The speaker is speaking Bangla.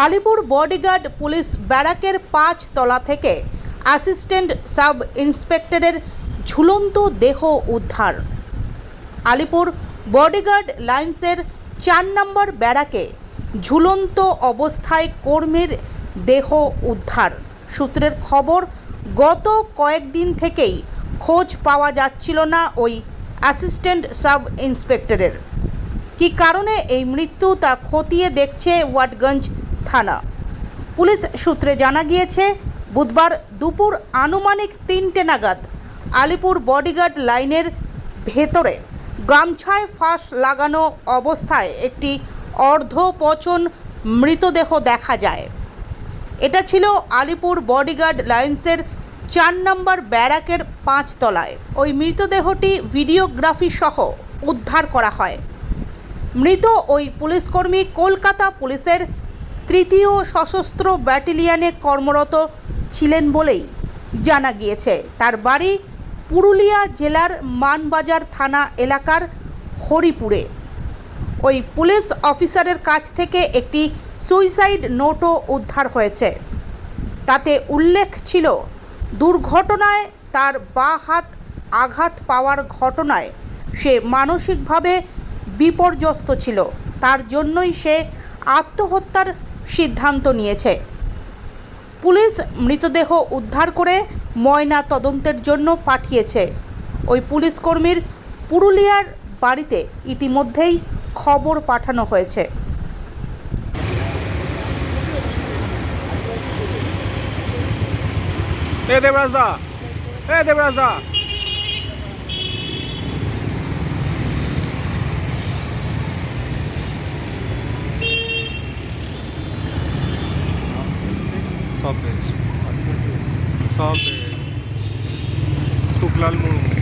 আলিপুর বডিগার্ড পুলিশ ব্যারাকের পাঁচ তলা থেকে অ্যাসিস্ট্যান্ট সাব ইন্সপেক্টরের ঝুলন্ত দেহ উদ্ধার। আলিপুর বডিগার্ড লাইন্সের চার নম্বর ব্যারাকে ঝুলন্ত অবস্থায় কর্মীর দেহ উদ্ধার। সূত্রের খবর, গত কয়েকদিন থেকেই খোঁজ পাওয়া যাচ্ছিল না ওই অ্যাসিস্ট্যান্ট সাব ইন্সপেক্টরের। কী কারণে এই মৃত্যু তা খতিয়ে দেখছে ওয়াটগঞ্জ থানা। পুলিশ সূত্রে জানা গিয়েছে, বুধবার দুপুর আনুমানিক তিনটে নাগাদ আলিপুর বডিগার্ড লাইনের ভেতরে গামছায় ফাঁস লাগানো অবস্থায় একটি অর্ধপচন মৃতদেহ দেখা যায়। এটা ছিল আলিপুর বডিগার্ড লাইন্সের চার নম্বর ব্যারাকের পাঁচতলায়। ওই মৃতদেহটি ভিডিওগ্রাফি সহ উদ্ধার করা হয়। মৃত ওই পুলিশকর্মী কলকাতা পুলিশের তৃতীয় সশস্ত্র ব্যাটালিয়নে কর্মরত ছিলেন বলেই জানা গিয়েছে। তার বাড়ি পুরুলিয়া জেলার মানবাজার থানা এলাকার হরিপুরে। ওই পুলিশ অফিসারের কাছ থেকে একটি সুইসাইড নোটও উদ্ধার হয়েছে। তাতে উল্লেখ ছিল, দুর্ঘটনায় তার বা হাত আঘাত পাওয়ার ঘটনায় সে মানসিকভাবে বিপর্যস্ত ছিল। তার জন্যই সে আত্মহত্যার সিদ্ধান্ত নিয়েছে। পুলিশ মৃতদেহ উদ্ধার করে ময়না তদন্তের জন্য পাঠিয়েছে। ওই পুলিশ কর্মীর পুরুলিয়ার বাড়িতে ইতিমধ্যেই খবর পাঠানো হয়েছে। এ দেবরাজ দা, এ দেবরাজ সব ভেজ সব ভেজ শুকলাল মুর্মু।